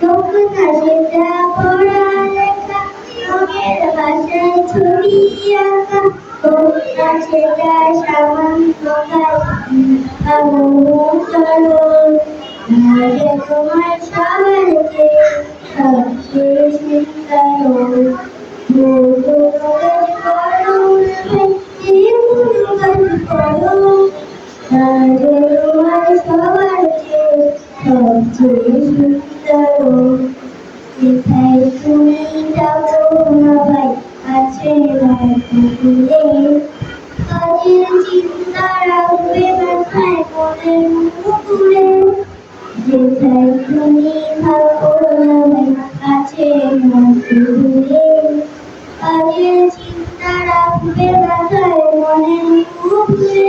মুখটা সেটা পড়া লেখা রঙের বাসায় ছবি আঁকা মুখটা সেটা সামান্য কাজ চলো আগে তোমার চেয়ে সবচেয়ে সুন্দর চিন্তা রাখবে মাথায় মনের মুকুরে যেথায় তুমি থাকো না ভাই আছে মনে কাজের চিন্তা রাখবে মাথায় মনে মুখে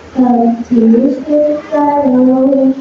তোমার সবার চেয়ে সবচেয়ে